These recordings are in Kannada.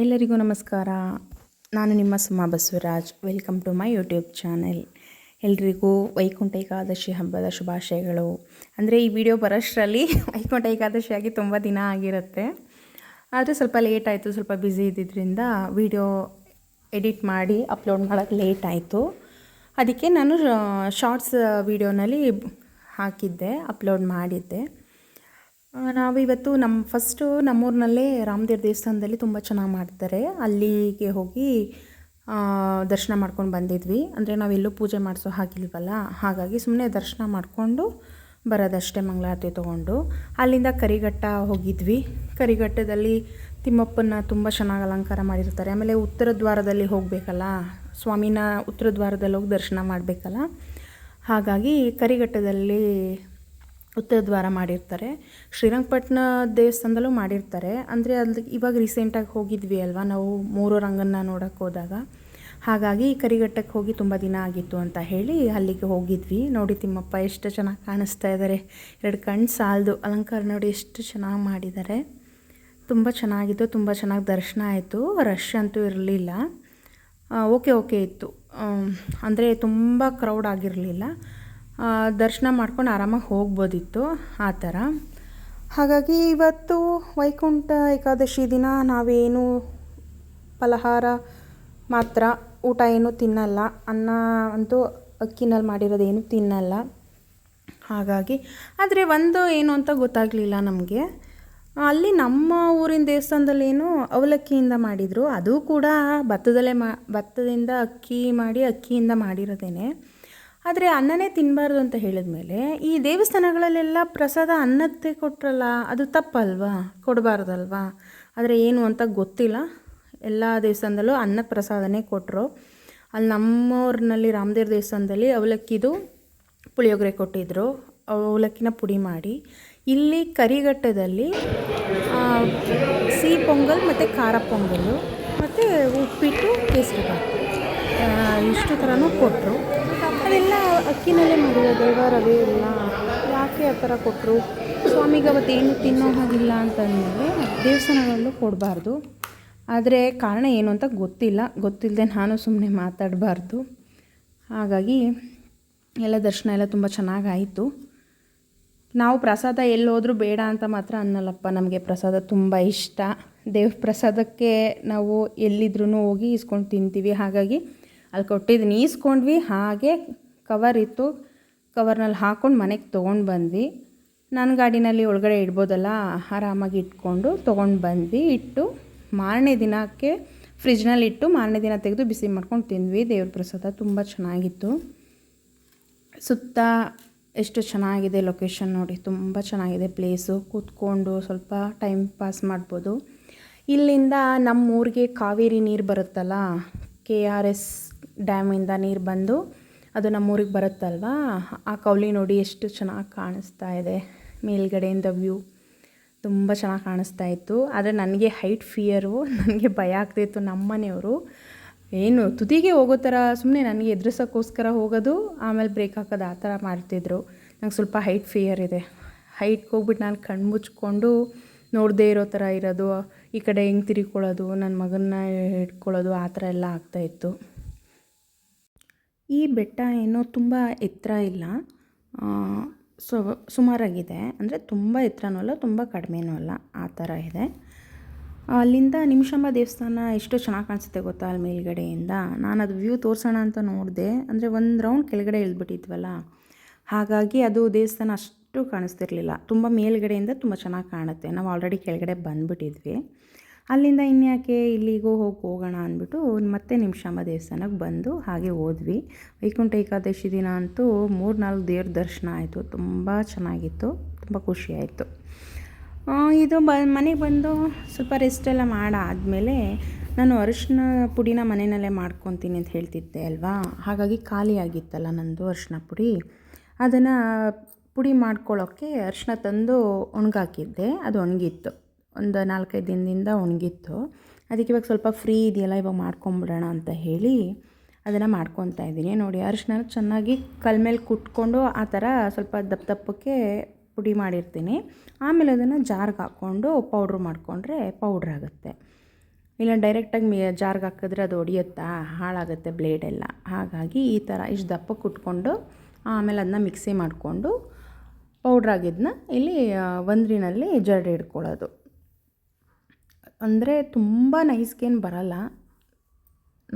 ಎಲ್ಲರಿಗೂ ನಮಸ್ಕಾರ. ನಾನು ನಿಮ್ಮ Suma Basavaraj. Welcome to my YouTube channel ಎಲ್ರಿಗೂ ವೈಕುಂಠ ಏಕಾದಶಿ ಹಬ್ಬದ ಶುಭಾಶಯಗಳು. ಅಂದರೆ ಈ ವಿಡಿಯೋ ಬರೋಷ್ಟರಲ್ಲಿ ವೈಕುಂಠ ಏಕಾದಶಿಯಾಗಿ ತುಂಬ ದಿನ ಆಗಿರುತ್ತೆ. ಆದರೆ ಸ್ವಲ್ಪ ಲೇಟ್ ಆಯಿತು, ಸ್ವಲ್ಪ ಬ್ಯುಸಿ ಇದ್ದಿದ್ದರಿಂದ ವಿಡಿಯೋ ಎಡಿಟ್ ಮಾಡಿ ಅಪ್ಲೋಡ್ ಮಾಡೋಕ್ಕೆ ಲೇಟ್ ಆಯಿತು. ಅದಕ್ಕೆ ನಾನು ಶಾರ್ಟ್ಸ್ ವಿಡಿಯೋನಲ್ಲಿ ಹಾಕಿದ್ದೆ ಅಪ್ಲೋಡ್ ಮಾಡಿದ್ದೆ. ನಾವು ಇವತ್ತು ನಮ್ಮ ಫಸ್ಟು ನಮ್ಮೂರಿನಲ್ಲೇ ರಾಮದೇವ್ರ ದೇವಸ್ಥಾನದಲ್ಲಿ ತುಂಬ ಚೆನ್ನಾಗಿ ಮಾಡ್ತಾರೆ. ಅಲ್ಲಿಗೆ ಹೋಗಿ ದರ್ಶನ ಮಾಡ್ಕೊಂಡು ಬಂದಿದ್ವಿ. ಅಂದರೆ ನಾವೆಲ್ಲೂ ಪೂಜೆ ಮಾಡಿಸೋ ಹಾಗಿಲ್ವಲ್ಲ? ಹಾಗಾಗಿ ಸುಮ್ಮನೆ ದರ್ಶನ ಮಾಡಿಕೊಂಡು ಬರೋದಷ್ಟೇ ಮಂಗಳಾರತಿ ತೊಗೊಂಡು. ಅಲ್ಲಿಂದ ಕರಿಘಟ್ಟ ಹೋಗಿದ್ವಿ. ಕರಿಘಟ್ಟದಲ್ಲಿ ತಿಮ್ಮಪ್ಪನ ತುಂಬ ಚೆನ್ನಾಗಿ ಅಲಂಕಾರ ಮಾಡಿರ್ತಾರೆ. ಆಮೇಲೆ ಉತ್ತರ ದ್ವಾರದಲ್ಲಿ ಹೋಗಬೇಕಲ್ಲ? ಸ್ವಾಮಿನ ಉತ್ತರ ದ್ವಾರದಲ್ಲಿ ಹೋಗಿ ದರ್ಶನ ಮಾಡಬೇಕಲ್ಲ? ಹಾಗಾಗಿ ಕರಿಘಟ್ಟದಲ್ಲಿ ಉತ್ತರ ದ್ವಾರ ಮಾಡಿರ್ತಾರೆ. ಶ್ರೀರಂಗಪಟ್ಟಣ ದೇವಸ್ಥಾನದಲ್ಲೂ ಮಾಡಿರ್ತಾರೆ. ಅಂದರೆ ಅಲ್ಲಿ ಇವಾಗ ರೀಸೆಂಟಾಗಿ ಹೋಗಿದ್ವಿ ಅಲ್ವಾ? ನಾವು ಮೂರು ರಂಗನ್ನ ನೋಡೋಕ್ಕೆ ಹೋದಾಗ. ಹಾಗಾಗಿ ಕರಿಘಟ್ಟಕ್ಕೆ ಹೋಗಿ ತುಂಬ ದಿನ ಆಗಿತ್ತು ಅಂತ ಹೇಳಿ ಅಲ್ಲಿಗೆ ಹೋಗಿದ್ವಿ. ನೋಡಿ ತಿಮ್ಮಪ್ಪ, ಎಷ್ಟು ಚೆನ್ನಾಗಿ ಕಾಣಿಸ್ತಾ ಇದ್ದಾರೆ ಎರಡು ಕಣ್ಣು ಸಾಲದು. ಅಲಂಕಾರ ನೋಡಿ ಎಷ್ಟು ಚೆನ್ನಾಗಿ ಮಾಡಿದ್ದಾರೆ ತುಂಬ ಚೆನ್ನಾಗಿತ್ತು, ತುಂಬ ಚೆನ್ನಾಗಿ ದರ್ಶನ ಆಯಿತು. ರಶ್ ಅಂತೂ ಇರಲಿಲ್ಲ. ಓಕೆ ಓಕೆ ಇತ್ತು. ಅಂದರೆ ತುಂಬ ಕ್ರೌಡ್ ಆಗಿರಲಿಲ್ಲ. ದರ್ಶನ ಮಾಡ್ಕೊಂಡು ಆರಾಮಾಗಿ ಹೋಗ್ಬೋದಿತ್ತು ಆ ಥರ. ಹಾಗಾಗಿ ಇವತ್ತು ವೈಕುಂಠ ಏಕಾದಶಿ ದಿನ ನಾವೇನು ಫಲಹಾರ ಮಾತ್ರ ಊಟ ಏನೂ ತಿನ್ನಲ್ಲ, ಅನ್ನ ಅಂತೂ ಅಕ್ಕಿನಲ್ಲಿ ಮಾಡಿರೋದೇನು ತಿನ್ನಲ್ಲ. ಹಾಗಾಗಿ ಆದರೆ ಒಂದು ಏನು ಅಂತ ಗೊತ್ತಾಗಲಿಲ್ಲ ನಮಗೆ. ಅಲ್ಲಿ ನಮ್ಮ ಊರಿನ ದೇವಸ್ಥಾನದಲ್ಲಿ ಏನು ಅವಲಕ್ಕಿಯಿಂದ ಮಾಡಿದರು, ಅದು ಕೂಡ ಭತ್ತದಲ್ಲೇ ಮಾ, ಭತ್ತದಿಂದ ಅಕ್ಕಿ ಮಾಡಿ ಅಕ್ಕಿಯಿಂದ ಮಾಡಿರೋದೇನೆ. ಆದರೆ ಅನ್ನನೇ ತಿನ್ನಬಾರ್ದು ಅಂತ ಹೇಳಿದ ಮೇಲೆ ಈ ದೇವಸ್ಥಾನಗಳಲ್ಲೆಲ್ಲ ಪ್ರಸಾದ ಅನ್ನದ್ದೇ ಕೊಟ್ರಲ್ಲ, ಅದು ತಪ್ಪಲ್ವಾ? ಕೊಡಬಾರ್ದಲ್ವಾ? ಆದರೆ ಏನು ಅಂತ ಗೊತ್ತಿಲ್ಲ. ಎಲ್ಲ ದೇವಸ್ಥಾನದಲ್ಲೂ ಅನ್ನ ಪ್ರಸಾದನೇ ಕೊಟ್ಟರು ಅಲ್ಲಿ ನಮ್ಮೂರಿನಲ್ಲಿ ರಾಮದೇವ್ರ ದೇವಸ್ಥಾನದಲ್ಲಿ ಅವಲಕ್ಕಿದು ಪುಳಿಯೋಗರೆ ಕೊಟ್ಟಿದ್ದರು ಅವಲಕ್ಕಿನ ಪುಡಿ ಮಾಡಿ. ಇಲ್ಲಿ ಕರಿಘಟ್ಟದಲ್ಲಿ ಸಿಹಿ ಪೊಂಗಲ್ ಮತ್ತು ಖಾರ ಪೊಂಗಲ್ಲು ಮತ್ತು ಉಪ್ಪಿಟ್ಟು ಕೇಸರಿ ಇಷ್ಟು ಥರನೂ ಕೊಟ್ಟರು ಅದೆಲ್ಲ ಅಕ್ಕಿನಲ್ಲೇ ಮಾಡಿರೋದಲ್ವ ರವೆ ಎಲ್ಲ ಯಾಕೆ ಆ ಥರ ಕೊಟ್ಟರು? ಸ್ವಾಮಿಗೆ ಅವತ್ತು ಏನು ತಿನ್ನೋ ಹಾಗಿಲ್ಲ ಅಂತಂದರೆ ದೇವಸ್ಥಾನಗಳಲ್ಲೂ ಕೊಡಬಾರ್ದು. ಆದರೆ ಕಾರಣ ಏನು ಅಂತ ಗೊತ್ತಿಲ್ಲ. ಗೊತ್ತಿಲ್ಲದೆ ನಾನು ಸುಮ್ಮನೆ ಮಾತಾಡಬಾರ್ದು. ಹಾಗಾಗಿ ಎಲ್ಲ ದರ್ಶನ ಎಲ್ಲ ತುಂಬ ಚೆನ್ನಾಗಾಯಿತು. ನಾವು ಪ್ರಸಾದ ಎಲ್ಲಿ ಹೋದ್ರೂ ಬೇಡ ಅಂತ ಮಾತ್ರ ಅನ್ನಲ್ಲಪ್ಪ. ನಮಗೆ ಪ್ರಸಾದ ತುಂಬ ಇಷ್ಟ. ದೇವ್ರ ಪ್ರಸಾದಕ್ಕೆ ನಾವು ಎಲ್ಲಿದ್ರೂ ಹೋಗಿ ಇಸ್ಕೊಂಡು ತಿಂತೀವಿ. ಹಾಗಾಗಿ ಅಲ್ಲಿ ಕೊಟ್ಟಿದ್ದೀನಿ. ಈಸ್ಕೊಂಡ್ವಿ. ಹಾಗೆ ಕವರ್ ಇತ್ತು. ಕವರ್ನಲ್ಲಿ ಹಾಕ್ಕೊಂಡು ಮನೆಗೆ ತೊಗೊಂಡು ಬಂದ್ವಿ. ನನ್ನ ಗಾಡಿನಲ್ಲಿ ಒಳಗಡೆ ಇಡ್ಬೋದಲ್ಲ, ಆರಾಮಾಗಿ ಇಟ್ಕೊಂಡು ತೊಗೊಂಡು ಬಂದ್ವಿ. ಇಟ್ಟು ಮಾರನೇ ದಿನಕ್ಕೆ ಫ್ರಿಜ್ನಲ್ಲಿ ಇಟ್ಟು ಮಾರನೇ ದಿನ ತೆಗೆದು ಬಿಸಿ ಮಾಡ್ಕೊಂಡು ತಿಂದ್ವಿ. ದೇವ್ರ ಪ್ರಸಾದ ತುಂಬ ಚೆನ್ನಾಗಿತ್ತು. ಸುತ್ತ ಎಷ್ಟು ಚೆನ್ನಾಗಿದೆ ಲೊಕೇಶನ್ ನೋಡಿ, ತುಂಬ ಚೆನ್ನಾಗಿದೆ ಪ್ಲೇಸು ಕೂತ್ಕೊಂಡು ಸ್ವಲ್ಪ ಟೈಮ್ ಪಾಸ್ ಮಾಡ್ಬೋದು. ಇಲ್ಲಿಂದ ನಮ್ಮ ಊರಿಗೆ ಕಾವೇರಿ ನೀರು ಬರುತ್ತಲ್ಲ ಕೆ ಆರ್ ಎಸ್ ಡ್ಯಾಮಿಂದ ನೀರು ಬಂದು ಅದು ನಮ್ಮೂರಿಗೆ ಬರುತ್ತಲ್ವಾ? ಆ ಕೌಲಿ ನೋಡಿ ಎಷ್ಟು ಚೆನ್ನಾಗಿ ಕಾಣಿಸ್ತಾ ಇದೆ. ಮೇಲ್ಗಡೆಯಿಂದ ವ್ಯೂ ತುಂಬ ಚೆನ್ನಾಗಿ ಕಾಣಿಸ್ತಾ ಇತ್ತು. ಆದರೆ ನನಗೆ ಹೈಟ್ ಫಿಯರು, ನನಗೆ ಭಯ ಆಗ್ತಿತ್ತು ನಮ್ಮ ಮನೆಯವರು ಏನು, ತುದಿಗೆ ಹೋಗೋ ಥರ ಸುಮ್ಮನೆ ನನಗೆ ಎದುರಿಸೋಕ್ಕೋಸ್ಕರ ಹೋಗೋದು, ಆಮೇಲೆ ಬ್ರೇಕ್ ಹಾಕೋದು ಆ ಥರ ಮಾಡ್ತಿದ್ರು. ನಂಗೆ ಸ್ವಲ್ಪ ಹೈಟ್ ಫಿಯರ್ ಇದೆ. ಹೈಟ್ಗೆ ಹೋಗ್ಬಿಟ್ಟು ನಾನು ಕಣ್ಣು ಮುಚ್ಕೊಂಡು ನೋಡದೇ ಇರೋ ಥರ ಇರೋದು, ಈ ಕಡೆ ಹೆಂಗೆ ತಿರ್ಕೊಳ್ಳೋದು ನನ್ನ ಮಗನ್ನ ಹಿಡ್ಕೊಳ್ಳೋದು ಆ ಥರ ಎಲ್ಲ ಆಗ್ತಾಯಿತ್ತು ಈ ಬೆಟ್ಟ ಏನೋ ತುಂಬ ಎತ್ತರ ಇಲ್ಲ. ಸೊ, ಸುಮಾರಾಗಿದೆ. ಅಂದರೆ ತುಂಬ ಎತ್ತರನೂ ಅಲ್ಲ, ತುಂಬ ಕಡಿಮೆನೂ ಅಲ್ಲ. ಆ ಥರ ಇದೆ. ಅಲ್ಲಿಂದ ನಿಮಿಷಾಂಬ ದೇವಸ್ಥಾನ ಎಷ್ಟು ಚೆನ್ನಾಗಿ ಕಾಣಿಸುತ್ತೆ ಗೊತ್ತಾ ಅಲ್ಲಿ ಮೇಲ್ಗಡೆಯಿಂದ. ನಾನು ಅದು ವ್ಯೂ ತೋರಿಸೋಣ ಅಂತ ನೋಡಿದೆ. ಅಂದರೆ ಒಂದು ರೌಂಡ್ ಕೆಳಗಡೆ ಇಳಿದ್ಬಿಟ್ಟಿದ್ವಲ್ಲ ಹಾಗಾಗಿ ಅದು ದೇವಸ್ಥಾನ ಅಷ್ಟು ಕಾಣಿಸ್ತಿರ್ಲಿಲ್ಲ. ತುಂಬ ಮೇಲ್ಗಡೆಯಿಂದ ತುಂಬ ಚೆನ್ನಾಗಿ ಕಾಣುತ್ತೆ. ನಾವು ಆಲ್ರೆಡಿ ಕೆಳಗಡೆ ಬಂದುಬಿಟ್ಟಿದ್ವಿ. ಅಲ್ಲಿಂದ ಇನ್ಯಾಕೆ ಇಲ್ಲಿಗೂ ಹೋಗಿ, ಹೋಗೋಣ ಅಂದ್ಬಿಟ್ಟು ಮತ್ತೆ ನಿಮಿಷಾಂಬ ದೇವಸ್ಥಾನಕ್ಕೆ ಬಂದು ಹಾಗೆ ಹೋದ್ವಿ. ವೈಕುಂಠ ಏಕಾದಶಿ ದಿನ ಅಂತೂ ಮೂರು ನಾಲ್ಕು ದೇವ್ರ ದರ್ಶನ ಆಯಿತು. ತುಂಬ ಚೆನ್ನಾಗಿತ್ತು. ತುಂಬ ಖುಷಿಯಾಯಿತು ಇದು ಬ, ಮನೆಗೆ ಬಂದು ಸ್ವಲ್ಪ ರೆಸ್ಟ್ ಎಲ್ಲ ಮಾಡಾದಮೇಲೆ ನಾನು ಅರಿಶಿನ ಪುಡಿನ ಮನೆಯಲ್ಲೇ ಮಾಡ್ಕೊತೀನಿ ಅಂತ ಹೇಳ್ತಿದ್ದೆ ಅಲ್ವಾ? ಹಾಗಾಗಿ ಖಾಲಿ ಆಗಿತ್ತಲ್ಲ ನಂದು ಅರಿಶಿನ ಪುಡಿ. ಅದನ್ನು ಪುಡಿ ಮಾಡ್ಕೊಳ್ಳೋಕ್ಕೆ ಅರಿಶಿನ ತಂದು ಒಣಗಾಕಿದ್ದೆ. ಅದು ಒಣಗಿತ್ತು. ಒಂದು ನಾಲ್ಕೈದು ದಿನದಿಂದ ಒಣಗಿತ್ತು. ಅದಕ್ಕೆ ಇವಾಗ ಸ್ವಲ್ಪ ಫ್ರೀ ಇದೆಯಲ್ಲ, ಇವಾಗ ಮಾಡ್ಕೊಂಬಿಡೋಣ ಅಂತ ಹೇಳಿ ಅದನ್ನು ಮಾಡ್ಕೊತಾ ಇದ್ದೀನಿ. ನೋಡಿ, ಅರಿಶಿನ ಚೆನ್ನಾಗಿ ಮೇಲೆ ಕುಟ್ಕೊಂಡು ಆ ಥರ ಸ್ವಲ್ಪ ದಪ್ಪ ದಪ್ಪಕ್ಕೆ ಪುಡಿ ಮಾಡಿರ್ತೀನಿ. ಆಮೇಲೆ ಅದನ್ನು ಜಾರ್ಗೆ ಹಾಕ್ಕೊಂಡು ಪೌಡ್ರ್ ಮಾಡಿಕೊಂಡ್ರೆ ಪೌಡ್ರ್ ಆಗುತ್ತೆ. ಇಲ್ಲ ಡೈರೆಕ್ಟಾಗಿ ಮೇ ಜಾರ್ಗೆ ಹಾಕಿದ್ರೆ ಅದು ಒಡೆಯುತ್ತಾ? ಹಾಳಾಗುತ್ತೆ ಬ್ಲೇಡೆಲ್ಲ ಹಾಗಾಗಿ ಈ ಥರ ಇಷ್ಟು ದಪ್ಪ ಕುಟ್ಕೊಂಡು ಆಮೇಲೆ ಅದನ್ನ ಮಿಕ್ಸಿ ಮಾಡಿಕೊಂಡು ಪೌಡ್ರ್ ಆಗಿದ್ದನ್ನ ಇಲ್ಲಿ ಒಂದ್ರಿನಲ್ಲಿ ಜರಡಿ ಇಟ್ಕೊಳ್ಳೋದು ಅಂದರೆ ತುಂಬ ನೈಸ್ಗೇನು ಬರಲ್ಲ.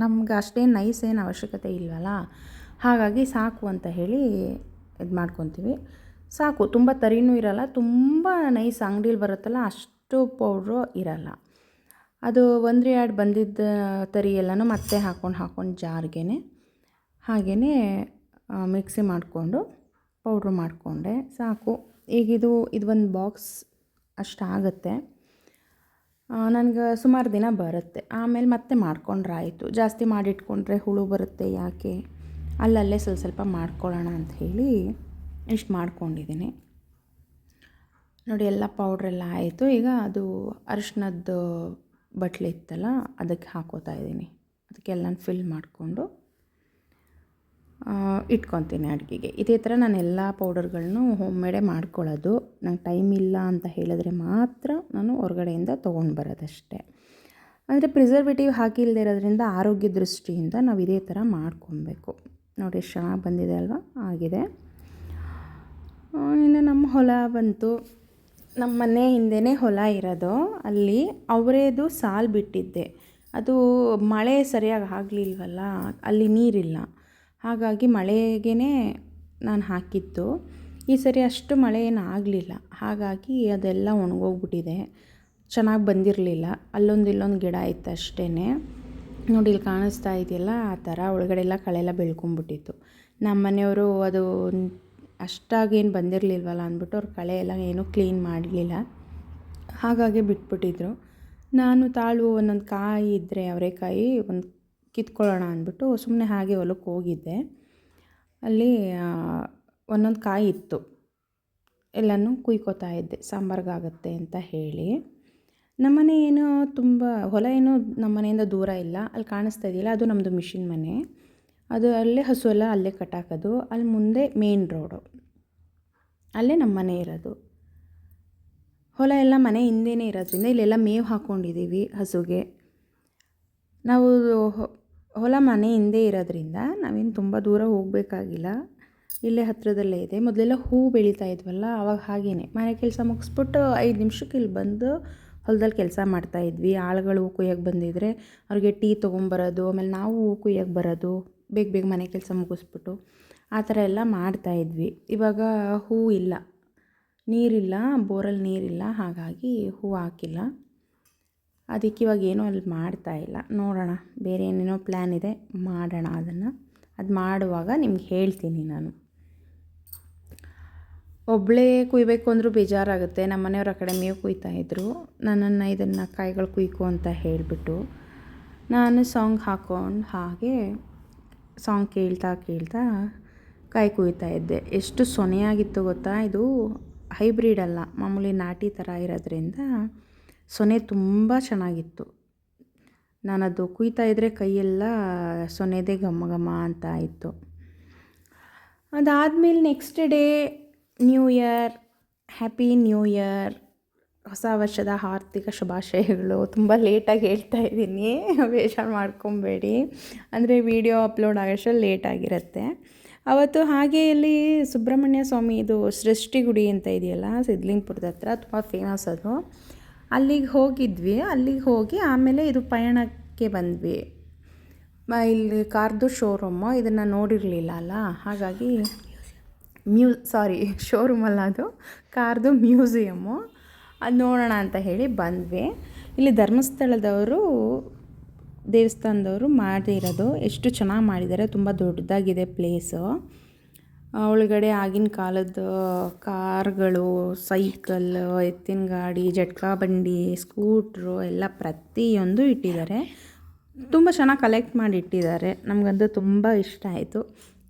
ನಮ್ಗೆ ಅಷ್ಟೇನು ನೈಸ್ ಏನು ಅವಶ್ಯಕತೆ ಇಲ್ವಲ್ಲ? ಹಾಗಾಗಿ ಸಾಕು ಅಂತ ಹೇಳಿ ಇದು ಮಾಡ್ಕೊತೀವಿ. ಸಾಕು, ತುಂಬ ತರಿನೂ ಇರಲ್ಲ, ತುಂಬ ನೈಸ್ ಅಂಗಡೀಲಿ ಬರುತ್ತಲ್ಲ, ಅಷ್ಟು ಪೌಡ್ರು ಇರಲ್ಲ. ಅದು ಒಂದು ಎರಡು ಬಂದಿದ್ದ ತರಿ ಎಲ್ಲನೂ ಮತ್ತೆ ಹಾಕ್ಕೊಂಡು ಹಾಕ್ಕೊಂಡು ಜಾರ್ಗೆ ಹಾಗೆಯೇ ಮಿಕ್ಸಿ ಮಾಡಿಕೊಂಡು ಪೌಡ್ರು ಮಾಡಿಕೊಂಡೆ. ಸಾಕು ಈಗಿದು ಇದು ಒಂದು ಬಾಕ್ಸ್ ಅಷ್ಟಾಗುತ್ತೆ ನನಗೆ ಸುಮಾರು ದಿನ ಬರುತ್ತೆ. ಆಮೇಲೆ ಮತ್ತೆ ಮಾಡ್ಕೊಂಡ್ರೆ ಆಯಿತು ಜಾಸ್ತಿ ಮಾಡಿಟ್ಕೊಂಡ್ರೆ ಹುಳು ಬರುತ್ತೆ ಯಾಕೆ? ಅಲ್ಲಲ್ಲೇ ಸ್ವಲ್ಪ ಸ್ವಲ್ಪ ಮಾಡ್ಕೊಳ್ಳೋಣ ಅಂತ ಹೇಳಿ ಇಷ್ಟು ಮಾಡ್ಕೊಂಡಿದ್ದೀನಿ ನೋಡಿ, ಎಲ್ಲ ಪೌಡ್ರೆಲ್ಲ ಆಯಿತು. ಈಗ ಅದು ಅರಿಶಿನದ್ದು ಬಟ್ಲು ಇತ್ತಲ್ಲ ಅದಕ್ಕೆ ಹಾಕೋತಾ ಇದ್ದೀನಿ ಅದಕ್ಕೆಲ್ಲ ಫಿಲ್ ಮಾಡಿಕೊಂಡು. ಇಟ್ಕೊತೀನಿ ಅಡುಗೆಗೆ. ಇದೇ ಥರ ನಾನು ಎಲ್ಲ ಪೌಡರ್ಗಳನ್ನು ಹೋಮ್ ಮೇಡೇ ಮಾಡ್ಕೊಳ್ಳೋದು. ನಂಗೆ ಟೈಮ್ ಇಲ್ಲ ಅಂತ ಹೇಳಿದ್ರೆ ಮಾತ್ರ ನಾನು ಹೊರಗಡೆಯಿಂದ ತೊಗೊಂಡು ಬರೋದಷ್ಟೇ. ಅಂದರೆ ಪ್ರಿಸರ್ವೇಟಿವ್ ಹಾಕಿಲ್ಲದೆ ಇರೋದ್ರಿಂದ ಆರೋಗ್ಯ ದೃಷ್ಟಿಯಿಂದ ನಾವು ಇದೇ ಥರ ಮಾಡ್ಕೊಬೇಕು. ನೋಡಿ ಎಷ್ಟು ಚೆನ್ನಾಗಿ ಬಂದಿದೆ ಅಲ್ವಾ? ಆಗಿದೆ. ಇನ್ನು ನಮ್ಮ ಹೊಲ ಬಂತು. ನಮ್ಮ ಮನೆ ಹಿಂದೆಯೇ ಹೊಲ ಇರೋದು. ಅಲ್ಲಿ ಅವರೇದು ಸಾಲು ಬಿಟ್ಟಿದ್ದೆ. ಅದು ಮಳೆ ಸರಿಯಾಗಿ ಆಗಲಿಲ್ವಲ್ಲ? ಅಲ್ಲಿ ನೀರಿಲ್ಲ. ಹಾಗಾಗಿ ಮಳೆಗೇ ನಾನು ಹಾಕಿದ್ದು. ಈ ಸರಿ ಅಷ್ಟು ಮಳೆ ಏನು ಆಗಲಿಲ್ಲ. ಹಾಗಾಗಿ ಅದೆಲ್ಲ ಒಣಗೋಗ್ಬಿಟ್ಟಿದೆ. ಚೆನ್ನಾಗಿ ಬಂದಿರಲಿಲ್ಲ. ಅಲ್ಲೊಂದು ಇಲ್ಲೊಂದು ಗಿಡ ಇತ್ತು ಅಷ್ಟೇ ನೋಡಿ ಇಲ್ಲಿ ಕಾಣಿಸ್ತಾ ಇದೆಯಲ್ಲ, ಆ ಥರ ಕಳೆ ಎಲ್ಲ ಬೆಳ್ಕೊಂಬಿಟ್ಟಿತ್ತು. ನಮ್ಮ ಮನೆಯವರು ಅದು ಅಷ್ಟಾಗೇನು ಬಂದಿರಲಿಲ್ವಲ್ಲ ಅಂದ್ಬಿಟ್ಟು ಅವ್ರು ಕಳೆ ಎಲ್ಲ ಏನೂ ಕ್ಲೀನ್ ಮಾಡಲಿಲ್ಲ. ಹಾಗಾಗಿ ಬಿಟ್ಬಿಟ್ಟಿದ್ರು. ನಾನು ತಾಳು ಒಂದೊಂದು ಕಾಯಿ ಇದ್ದರೆ ಅವರೆಕಾಯಿ ಒಂದು ಕಿತ್ಕೊಳ್ಳೋಣ ಅಂದ್ಬಿಟ್ಟು ಸುಮ್ಮನೆ ಹಾಗೆ ಹೊಲಕ್ಕೆ ಹೋಗಿದ್ದೆ. ಅಲ್ಲಿ ಒಂದೊಂದು ಕಾಯಿ ಇತ್ತು. ಎಲ್ಲನೂ ಕುಯ್ಕೋತಾ ಇದ್ದೆ. ಸಾಂಬಾರ್ಗಾಗುತ್ತೆ ಅಂತ ಹೇಳಿ. ನಮ್ಮನೆ ಏನು ತುಂಬ, ಹೊಲ ಏನು ನಮ್ಮ ಮನೆಯಿಂದ ದೂರ ಇಲ್ಲ. ಅಲ್ಲಿ ಕಾಣಿಸ್ತಾ ಇದೆಯಲ್ಲ, ಅದು ನಮ್ಮದು ಮಿಷಿನ್ ಮನೆ. ಅದು ಅಲ್ಲೇ ಹಸು ಎಲ್ಲ ಅಲ್ಲೇ ಕಟ್ಟಾಕೋದು. ಅಲ್ಲಿ ಮುಂದೆ ಮೇನ್ ರೋಡು ಅಲ್ಲೇ ನಮ್ಮ ಮನೆ ಇರೋದು. ಹೊಲ ಎಲ್ಲ ಮನೆ ಹಿಂದೆಯೇ ಇರೋದ್ರಿಂದ ಇಲ್ಲೆಲ್ಲ ಮೇವು ಹಾಕ್ಕೊಂಡಿದ್ದೀವಿ ಹಸುಗೆ. ನಾವು ಹೊಲ ಮನೆ ಹಿಂದೆ ಇರೋದ್ರಿಂದ ನಾವೇನು ತುಂಬ ದೂರ ಹೋಗಬೇಕಾಗಿಲ್ಲ. ಇಲ್ಲೇ ಹತ್ತಿರದಲ್ಲೇ ಇದೆ. ಮೊದಲೆಲ್ಲ ಹೂ ಬೆಳೀತಾ ಇದ್ವಲ್ಲ ಆವಾಗ ಹಾಗೇ ಮನೆ ಕೆಲಸ ಮುಗಿಸ್ಬಿಟ್ಟು ಐದು ನಿಮಿಷಕ್ಕೆ ಇಲ್ಲಿ ಬಂದು ಹೊಲದಲ್ಲಿ ಕೆಲಸ ಮಾಡ್ತಾಯಿದ್ವಿ ಆಳುಗಳು ಕುಯ್ಯಕ್ಕೆ ಬಂದಿದ್ದರೆ ಅವ್ರಿಗೆ ಟೀ ತೊಗೊಂಬರೋದು, ಆಮೇಲೆ ನಾವು ಹೂ ಕುಯ್ಯಕ್ಕೆ ಬರೋದು, ಬೇಗ ಬೇಗ ಮನೆ ಕೆಲಸ ಮುಗಿಸ್ಬಿಟ್ಟು ಆ ಥರ ಎಲ್ಲ ಮಾಡ್ತಾಯಿದ್ವಿ ಇವಾಗ ಹೂ ಇಲ್ಲ. ನೀರಿಲ್ಲ ಬೋರಲ್ಲಿ ನೀರಿಲ್ಲ, ಹಾಗಾಗಿ ಹೂ ಹಾಕಿಲ್ಲ. ಅದಕ್ಕೆ ಇವಾಗ ಏನೂ ಅಲ್ಲಿ ಮಾಡ್ತಾ ಇಲ್ಲ. ನೋಡೋಣ, ಬೇರೆ ಏನೇನೋ ಪ್ಲ್ಯಾನ್ ಇದೆ, ಮಾಡೋಣ ಅದನ್ನು. ಅದು ಮಾಡುವಾಗ ನಿಮ್ಗೆ ಹೇಳ್ತೀನಿ ನಾನು. ಒಬ್ಬಳೇ ಕುಯ್ಬೇಕು ಅಂದರೂ ಬೇಜಾರಾಗುತ್ತೆ. ನಮ್ಮ ಮನೆಯವ್ರ ಆ ಕಡೆ ಮೇವು ನನ್ನನ್ನು ಇದನ್ನು ಕಾಯಿಗಳು ಕುಯ್ಕು ಅಂತ ಹೇಳಿಬಿಟ್ಟು ನಾನು ಸಾಂಗ್ ಹಾಕ್ಕೊಂಡು ಹಾಗೆ ಸಾಂಗ್ ಕೇಳ್ತಾ ಕೇಳ್ತಾ ಕಾಯಿ ಕುಯ್ತಾ ಇದ್ದೆ. ಎಷ್ಟು ಸೊನೆಯಾಗಿತ್ತು ಗೊತ್ತಾ? ಇದು ಹೈಬ್ರಿಡ್ ಅಲ್ಲ. ಮಾಮೂಲಿ ನಾಟಿ ಥರ ಇರೋದ್ರಿಂದ ಸೊನೆ ತುಂಬ ಚೆನ್ನಾಗಿತ್ತು. ನಾನು ಅದು ಕುಯ್ತಾ ಇದ್ದರೆ ಕೈಯೆಲ್ಲ ಸೊನೆದೇ ಘಮ ಘಮ ಅಂತ ಆಯಿತು. ಅದಾದಮೇಲೆ next day new year happy new year ಹೊಸ ವರ್ಷದ ಆರ್ಥಿಕ ಶುಭಾಶಯಗಳು. ತುಂಬ ಲೇಟಾಗಿ ಹೇಳ್ತಾ ಇದ್ದೀನಿ. ಬೇಜಾರು ಮಾಡ್ಕೊಬೇಡಿ. ಅಂದರೆ ವಿಡಿಯೋ ಅಪ್ಲೋಡ್ ಆಗೋಷ್ಟು ಲೇಟ್ ಆಗಿರುತ್ತೆ. ಅವತ್ತು ಹಾಗೆ ಇಲ್ಲಿ ಸುಬ್ರಹ್ಮಣ್ಯ ಸ್ವಾಮಿದು ಸೃಷ್ಟಿ ಗುಡಿ ಅಂತ ಇದೆಯಲ್ಲ, ಸಿದ್ಲಿಂಗ್ಪುರದ ಹತ್ರ, ತುಂಬ ಫೇಮಸ್ ಅದು. ಅಲ್ಲಿಗೆ ಹೋಗಿದ್ವಿ. ಅಲ್ಲಿಗೆ ಹೋಗಿ ಆಮೇಲೆ ಇದು ಪಯಣಕ್ಕೆ ಬಂದ್ವಿ. ಇಲ್ಲಿ ಕಾರ್ದು ಶೋರೂಮು ಇದನ್ನು ನೋಡಿರಲಿಲ್ಲ ಅಲ್ಲ? ಹಾಗಾಗಿ ಮ್ಯೂ ಸಾರಿ ಶೋರೂಮಲ್ಲ ಅದು. ಕಾರ್ದು ಮ್ಯೂಸಿಯಮ್ಮು ಅದು ನೋಡೋಣ ಅಂತ ಹೇಳಿ ಬಂದ್ವಿ. ಇಲ್ಲಿ ಧರ್ಮಸ್ಥಳದವರು, ದೇವಸ್ಥಾನದವರು ಮಾಡಿರೋದು ಎಷ್ಟು ಚೆನ್ನಾಗಿ ಮಾಡಿದ್ದಾರೆ. ತುಂಬ ದೊಡ್ಡದಾಗಿದೆ ಪ್ಲೇಸು ಒಳಗಡೆ ಆಗಿನ ಕಾಲದ ಕಾರ್ಗಳು, ಸೈಕಲ್, ಎತ್ತಿನ ಗಾಡಿ, ಜಟ್ಕಾ ಬಂಡಿ, ಸ್ಕೂಟ್ರು ಎಲ್ಲ ಪ್ರತಿಯೊಂದು ಇಟ್ಟಿದ್ದಾರೆ. ತುಂಬ ಚೆನ್ನಾಗಿ ಕಲೆಕ್ಟ್ ಮಾಡಿ ಇಟ್ಟಿದ್ದಾರೆ. ನಮಗಂತೂ ತುಂಬ ಇಷ್ಟ ಆಯಿತು.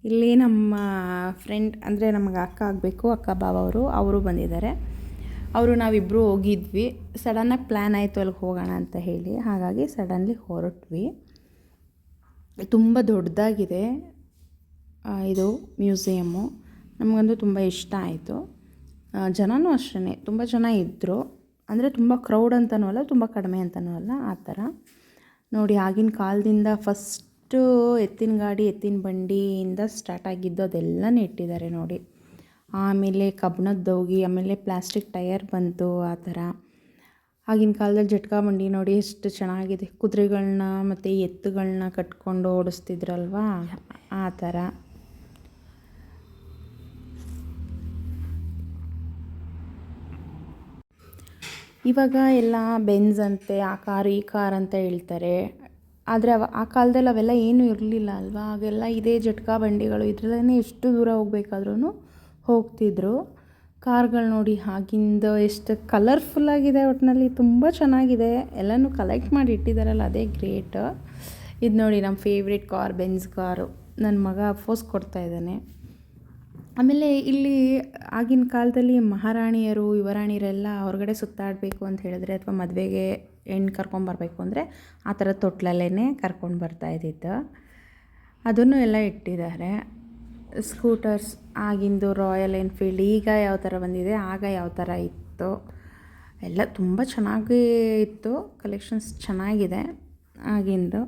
ಇಲ್ಲಿ ನಮ್ಮ ಫ್ರೆಂಡ್ ಅಂದರೆ ನಮಗೆ ಅಕ್ಕ ಆಗಬೇಕು, ಅಕ್ಕ ಬಾವ ಅವರು ಅವರು ಬಂದಿದ್ದಾರೆ. ಅವರು ನಾವಿಬ್ಬರು ಹೋಗಿದ್ವಿ. ಸಡನ್ನಾಗಿ ಪ್ಲ್ಯಾನ್ ಆಯಿತು ಅಲ್ಲಿಗೆ ಹೋಗೋಣ ಅಂತ ಹೇಳಿ. ಹಾಗಾಗಿ ಸಡನ್ಲಿ ಹೊರಟ್ವಿ. ತುಂಬ ದೊಡ್ಡದಾಗಿದೆ. ಇದು ಮ್ಯೂಸಿಯಮ್ಮು. ನಮಗಂತೂ ತುಂಬ ಇಷ್ಟ ಆಯಿತು. ಜನನೂ ಅಷ್ಟೇ ತುಂಬ ಜನ ಇದ್ದರು ಅಂದರೆ ತುಂಬ ಕ್ರೌಡ್ ಅಂತನೂ ಅಲ್ಲ, ತುಂಬ ಕಡಿಮೆ ಅಂತನೂ ಅಲ್ಲ, ಆ ಥರ. ನೋಡಿ, ಆಗಿನ ಕಾಲದಿಂದ ಫಸ್ಟು ಎತ್ತಿನ ಗಾಡಿ, ಎತ್ತಿನ ಬಂಡಿಯಿಂದ ಸ್ಟಾರ್ಟ್ ಆಗಿದ್ದು ಅದೆಲ್ಲನೂ ಇಟ್ಟಿದ್ದಾರೆ ನೋಡಿ. ಆಮೇಲೆ ಕಬ್ಬಿಣದ ದೌಗಿ, ಆಮೇಲೆ ಪ್ಲಾಸ್ಟಿಕ್ ಟಯರ್ ಬಂತು, ಆ ಥರ. ಆಗಿನ ಕಾಲದಲ್ಲಿ ಜಟ್ಕಾ ಬಂಡಿ ನೋಡಿ, ಎಷ್ಟು ಚೆನ್ನಾಗಿದೆ. ಕುದುರೆಗಳನ್ನ ಮತ್ತು ಎತ್ತುಗಳನ್ನ ಕಟ್ಕೊಂಡು ಓಡಿಸ್ತಿದ್ರಲ್ವಾ? ಆ ಥರ. ಇವಾಗ ಎಲ್ಲ ಬೆನ್ಸ್ ಅಂತೆ, ಆ ಕಾರ್, ಈ ಕಾರ್ ಅಂತ ಹೇಳ್ತಾರೆ. ಆದರೆ ಅವ, ಆ ಕಾಲದಲ್ಲಿ ಅವೆಲ್ಲ ಏನೂ ಇರಲಿಲ್ಲ ಅಲ್ವಾ? ಆಗೆಲ್ಲ ಇದೇ ಜಟ್ಕಾ ಬಂಡಿಗಳು ಇದರಲ್ಲೇ ಎಷ್ಟು ದೂರ ಹೋಗಬೇಕಾದ್ರೂ ಹೋಗ್ತಿದ್ರು. ಕಾರ್ಗಳು ನೋಡಿ ಆಗಿಂದ ಎಷ್ಟು ಕಲರ್ಫುಲ್ಲಾಗಿದೆ ಒಟ್ಟಿನಲ್ಲಿ ತುಂಬ ಚೆನ್ನಾಗಿದೆ. ಎಲ್ಲನೂ ಕಲೆಕ್ಟ್ ಮಾಡಿ ಇಟ್ಟಿದ್ದಾರಲ್ಲ ಅದೇ ಗ್ರೇಟ್ ಇದು ನೋಡಿ ನಮ್ಮ ಫೇವ್ರೆಟ್ ಕಾರ್ ಬೆನ್ಸ್ ಕಾರು ನನ್ನ ಮಗ ಫೋಸ್ ಕೊಡ್ತಾ ಇದ್ದಾನೆ. ಆಮೇಲೆ ಇಲ್ಲಿ ಆಗಿನ ಕಾಲದಲ್ಲಿ ಮಹಾರಾಣಿಯರು ಯುವರಾಣಿಯರೆಲ್ಲ ಹೊರಗಡೆ ಸುತ್ತಾಡಬೇಕು ಅಂತ ಹೇಳಿದ್ರೆ ಅಥವಾ ಮದುವೆಗೆ ಹೆಣ್ಣು ಕರ್ಕೊಂಬರ್ಬೇಕು ಅಂದರೆ ಆ ಥರ ತೊಟ್ಲಲ್ಲೇ ಕರ್ಕೊಂಡು ಬರ್ತಾ ಇದ್ದಿದ್ದು. ಅದನ್ನು ಎಲ್ಲ ಇಟ್ಟಿದ್ದಾರೆ. ಸ್ಕೂಟರ್ಸ್ ಆಗಿಂದು ರಾಯಲ್ ಎನ್ಫೀಲ್ಡ್ ಈಗ ಯಾವ ಥರ ಬಂದಿದೆ, ಆಗ ಯಾವ ಥರ ಇತ್ತು, ಎಲ್ಲ ತುಂಬ ಚೆನ್ನಾಗಿ ಇತ್ತು. ಕಲೆಕ್ಷನ್ಸ್ ಚೆನ್ನಾಗಿದೆ ಆಗಿಂದು.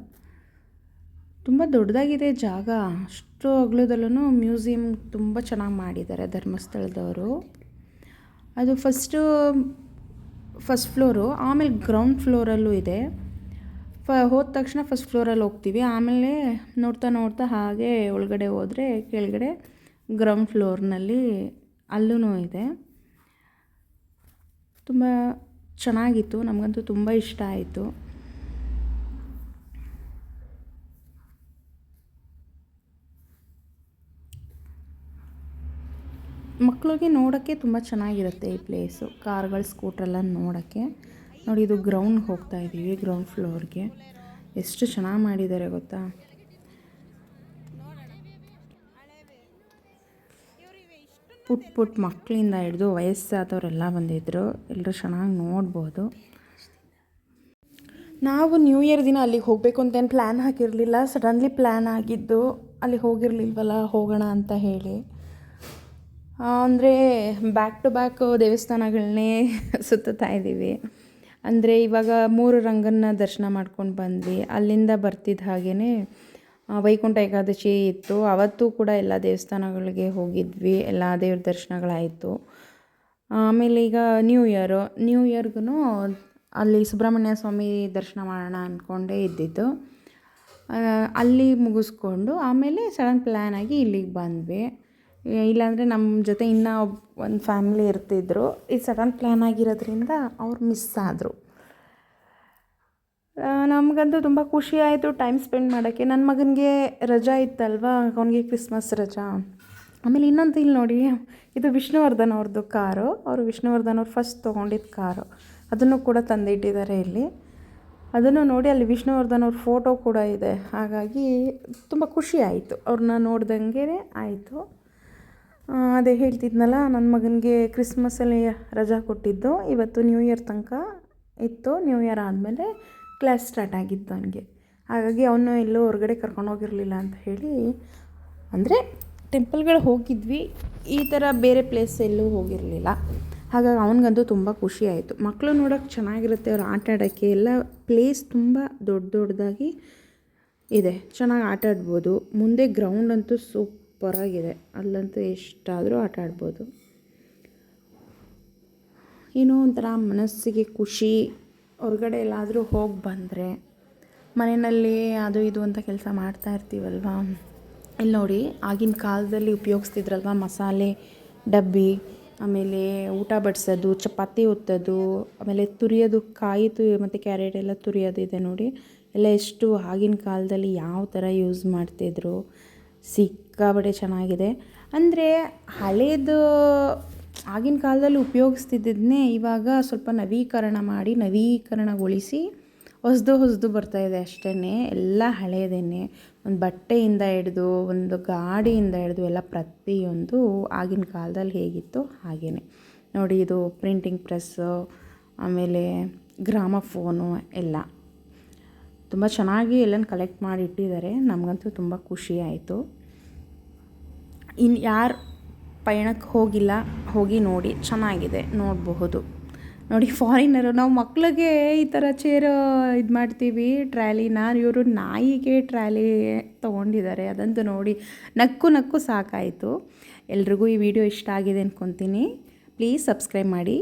ತುಂಬ ದೊಡ್ಡದಾಗಿದೆ ಜಾಗ. ಅಷ್ಟು ಅಗಲದಲ್ಲೂ ಮ್ಯೂಸಿಯಮ್ ತುಂಬ ಚೆನ್ನಾಗಿ ಮಾಡಿದ್ದಾರೆ ಧರ್ಮಸ್ಥಳದವರು. ಅದು ಫಸ್ಟು ಫಸ್ಟ್ ಫ್ಲೋರು, ಆಮೇಲೆ ಗ್ರೌಂಡ್ ಫ್ಲೋರಲ್ಲೂ ಇದೆ. ಫ, ಹೋದ ತಕ್ಷಣ ಫಸ್ಟ್ ಫ್ಲೋರಲ್ಲಿ ಹೋಗ್ತೀವಿ. ಆಮೇಲೆ ನೋಡ್ತಾ ನೋಡ್ತಾ ಹಾಗೆ ಒಳಗಡೆ ಹೋದರೆ ಕೆಳಗಡೆ ಗ್ರೌಂಡ್ ಫ್ಲೋರ್ನಲ್ಲಿ ಅಲ್ಲೂ ಇದೆ. ತುಂಬ ಚೆನ್ನಾಗಿತ್ತು. ನಮಗಂತೂ ತುಂಬ ಇಷ್ಟ ಆಯಿತು. ಮಕ್ಕಳಿಗೆ ನೋಡೋಕ್ಕೆ ತುಂಬ ಚೆನ್ನಾಗಿರುತ್ತೆ ಈ ಪ್ಲೇಸು. ಕಾರ್ಗಳು, ಸ್ಕೂಟ್ರೆಲ್ಲ ನೋಡೋಕ್ಕೆ. ನೋಡಿ, ಇದು ಗ್ರೌಂಡ್ ಹೋಗ್ತಾ ಇದ್ದೀವಿ ಗ್ರೌಂಡ್ ಫ್ಲೋರ್ಗೆ. ಎಷ್ಟು ಚೆನ್ನಾಗಿ ಮಾಡಿದ್ದಾರೆ ಗೊತ್ತಾ? ಪುಟ್ ಪುಟ್ ಮಕ್ಕಳಿಂದ ಹಿಡಿದು ವಯಸ್ಸಾದವರೆಲ್ಲ ಬಂದಿದ್ದರು ಎಲ್ಲರೂ ಚೆನ್ನಾಗಿ ನೋಡ್ಬೋದು. ನಾವು ನ್ಯೂ ಇಯರ್ ದಿನ ಅಲ್ಲಿಗೆ ಹೋಗಬೇಕು ಅಂತೇನು ಪ್ಲ್ಯಾನ್ ಹಾಕಿರಲಿಲ್ಲ. ಸಡನ್ಲಿ ಪ್ಲ್ಯಾನ್ ಆಗಿದ್ದು ಅಲ್ಲಿಗೆ ಹೋಗಿರಲಿಲ್ವಲ್ಲ, ಹೋಗೋಣ ಅಂತ ಹೇಳಿ. ಅಂದರೆ ಬ್ಯಾಕ್ ಟು ಬ್ಯಾಕ್ ದೇವಸ್ಥಾನಗಳನ್ನೇ ಸುತ್ತುತ್ತಾ ಇದ್ದೀವಿ. ಅಂದರೆ ಇವಾಗ ಮೂರು ರಂಗನ ದರ್ಶನ ಮಾಡ್ಕೊಂಡು ಬಂದ್ವಿ. ಅಲ್ಲಿಂದ ಬರ್ತಿದ್ದ ಹಾಗೇ ವೈಕುಂಠ ಏಕಾದಶಿ ಇತ್ತು. ಅವತ್ತು ಕೂಡ ಎಲ್ಲ ದೇವಸ್ಥಾನಗಳಿಗೆ ಹೋಗಿದ್ವಿ. ಎಲ್ಲ ದೇವ್ರ ದರ್ಶನಗಳಾಯಿತು. ಆಮೇಲೆ ಈಗ ನ್ಯೂ ಇಯರು ನ್ಯೂ ಇಯರ್ಗೂ ಅಲ್ಲಿ ಸುಬ್ರಹ್ಮಣ್ಯ ಸ್ವಾಮಿ ದರ್ಶನ ಮಾಡೋಣ ಅಂದ್ಕೊಂಡೇ ಇದ್ದಿದ್ದು. ಅಲ್ಲಿ ಮುಗಿಸ್ಕೊಂಡು ಆಮೇಲೆ ಸಡನ್ ಪ್ಲ್ಯಾನ್ ಆಗಿ ಇಲ್ಲಿಗೆ ಬಂದ್ವಿ. ಇಲ್ಲಾಂದರೆ ನಮ್ಮ ಜೊತೆ ಇನ್ನೂ ಒಂದು ಫ್ಯಾಮಿಲಿ ಇರ್ತಿದ್ರು. ಈ ಸಡನ್ ಪ್ಲ್ಯಾನ್ ಆಗಿರೋದ್ರಿಂದ ಅವ್ರು ಮಿಸ್ ಆದರು. ನಮಗಂತೂ ತುಂಬ ಖುಷಿ ಆಯಿತು ಟೈಮ್ ಸ್ಪೆಂಡ್ ಮಾಡೋಕ್ಕೆ. ನನ್ನ ಮಗನಿಗೆ ರಜಾ ಇತ್ತಲ್ವಾ? ಅವನಿಗೆ ಕ್ರಿಸ್ಮಸ್ ರಜಾ. ಆಮೇಲೆ ಇನ್ನೊಂದು ಇಲ್ಲಿ ನೋಡಿ, ಇದು ವಿಷ್ಣುವರ್ಧನ್ ಅವ್ರದ್ದು ಕಾರು. ಅವರು ವಿಷ್ಣುವರ್ಧನ್ ಅವ್ರು ಫಸ್ಟ್ ತೊಗೊಂಡಿದ್ದ ಕಾರು. ಅದನ್ನು ಕೂಡ ತಂದಿಟ್ಟಿದ್ದಾರೆ ಇಲ್ಲಿ. ಅದನ್ನು ನೋಡಿ ಅಲ್ಲಿ ವಿಷ್ಣುವರ್ಧನ್ ಅವ್ರ ಫೋಟೋ ಕೂಡ ಇದೆ. ಹಾಗಾಗಿ ತುಂಬ ಖುಷಿ ಆಯಿತು. ಅವ್ರನ್ನ ನೋಡ್ದಂಗೆ ಆಯಿತು. ಅದೇ ಹೇಳ್ತಿದ್ನಲ್ಲ ನನ್ನ ಮಗನಿಗೆ ಕ್ರಿಸ್ಮಸಲ್ಲಿ ರಜಾ ಕೊಟ್ಟಿದ್ದು. ಇವತ್ತು ನ್ಯೂ ಇಯರ್ ತನಕ ಇತ್ತು. ನ್ಯೂ ಇಯರ್ ಆದಮೇಲೆ ಕ್ಲಾಸ್ ಸ್ಟಾರ್ಟ್ ಆಗಿತ್ತು ಅವನಿಗೆ. ಹಾಗಾಗಿ ಅವನು ಎಲ್ಲೂ ಹೊರಗಡೆ ಕರ್ಕೊಂಡೋಗಿರಲಿಲ್ಲ ಅಂತ ಹೇಳಿ, ಅಂದರೆ ಟೆಂಪಲ್ಗಳು ಹೋಗಿದ್ವಿ. ಈ ಥರ ಬೇರೆ ಪ್ಲೇಸ್ ಎಲ್ಲೂ ಹೋಗಿರಲಿಲ್ಲ. ಹಾಗಾಗಿ ಅವನಿಗಂತೂ ತುಂಬ ಖುಷಿ ಆಯಿತು. ಮಕ್ಕಳು ನೋಡೋಕ್ಕೆ ಚೆನ್ನಾಗಿರುತ್ತೆ, ಅವ್ರು ಆಟ ಆಡೋಕ್ಕೆ. ಎಲ್ಲ ಪ್ಲೇಸ್ ತುಂಬ ದೊಡ್ಡ ದೊಡ್ಡದಾಗಿ ಇದೆ. ಚೆನ್ನಾಗಿ ಆಟ ಆಡ್ಬೋದು. ಮುಂದೆ ಗ್ರೌಂಡ್ ಅಂತೂ ಸೂಪರಾಗಿದೆ. ಅಲ್ಲಂತೂ ಎಷ್ಟಾದರೂ ಆಟ ಆಡ್ಬೋದು. ಏನೋ ಒಂಥರ ಮನಸ್ಸಿಗೆ ಖುಷಿ, ಹೊರಗಡೆ ಎಲ್ಲಾದರೂ ಹೋಗಿ ಬಂದರೆ, ಮನೆಯಲ್ಲಿ ಅದು ಇದು ಅಂತ ಕೆಲಸ ಮಾಡ್ತಾ ಇರ್ತೀವಲ್ವ? ಇಲ್ಲಿ ನೋಡಿ, ಆಗಿನ ಕಾಲದಲ್ಲಿ ಉಪಯೋಗಿಸ್ತಿದ್ರಲ್ವ ಮಸಾಲೆ, ಡಬ್ಬಿ, ಆಮೇಲೆ ಊಟ ಬಡಿಸೋದು, ಚಪಾತಿ ಒತ್ತೋದು ಆಮೇಲೆ ತುರಿಯೋದು ಕಾಯಿ ತು ಮತ್ತು ಕ್ಯಾರೆಟ್ ಎಲ್ಲ ತುರಿಯೋದಿದೆ ನೋಡಿ. ಎಲ್ಲ ಎಷ್ಟು ಆಗಿನ ಕಾಲದಲ್ಲಿ ಯಾವ ಥರ ಯೂಸ್ ಮಾಡ್ತಿದ್ರು. ಸಿಕ್ಕಾಬಟ್ಟೆ ಚೆನ್ನಾಗಿದೆ. ಅಂದರೆ ಹಳೇದು ಆಗಿನ ಕಾಲದಲ್ಲಿ ಉಪಯೋಗಿಸ್ತಿದ್ದನ್ನೇ ಇವಾಗ ಸ್ವಲ್ಪ ನವೀಕರಣ ಮಾಡಿ ನವೀಕರಣಗೊಳಿಸಿ ಹೊಸ್ದು ಹೊಸದು ಬರ್ತಾಯಿದೆ ಅಷ್ಟೇ ಎಲ್ಲ ಹಳೇದೇನೆ. ಒಂದು ಬಟ್ಟೆಯಿಂದ ಹಿಡ್ದು, ಒಂದು ಗಾಡಿಯಿಂದ ಹಿಡ್ದು, ಎಲ್ಲ ಪ್ರತಿಯೊಂದು ಆಗಿನ ಕಾಲದಲ್ಲಿ ಹೇಗಿತ್ತು ಹಾಗೇ ನೋಡಿ ಇದು ಪ್ರಿಂಟಿಂಗ್ ಪ್ರೆಸ್ಸು ಆಮೇಲೆ ಗ್ರಾಮಫೋನು ಎಲ್ಲ. ತುಂಬ ಚೆನ್ನಾಗಿ ಎಲ್ಲನ ಕಲೆಕ್ಟ್ ಮಾಡಿ ಇಟ್ಟಿದ್ದಾರೆ. ನಮಗಂತೂ ತುಂಬ ಖುಷಿ ಆಯಿತು. ಇನ್ನು ಯಾರು ಪಯಣಕ್ಕೆ ಹೋಗಿಲ್ಲ, ಹೋಗಿ ನೋಡಿ, ಚೆನ್ನಾಗಿದೆ, ನೋಡಬಹುದು. ನೋಡಿ ಫಾರಿನರು ನಾವು ಮಕ್ಳಿಗೆ ಈ ಥರ ಚೇರ್ ಇದು ಮಾಡ್ತೀವಿ ಟ್ರ್ಯಾಲಿನ ಇವರು ನಾಯಿಗೆ ಟ್ರ್ಯಾಲಿ ತೊಗೊಂಡಿದ್ದಾರೆ, ಅದಂತೂ ನೋಡಿ, ನಕ್ಕು ನಕ್ಕು ಸಾಕಾಯಿತು. ಎಲ್ರಿಗೂ ಈ ವಿಡಿಯೋ ಇಷ್ಟ ಆಗಿದೆ ಅಂದ್ಕೊತೀನಿ ಪ್ಲೀಸ್ ಸಬ್ಸ್ಕ್ರೈಬ್ ಮಾಡಿ.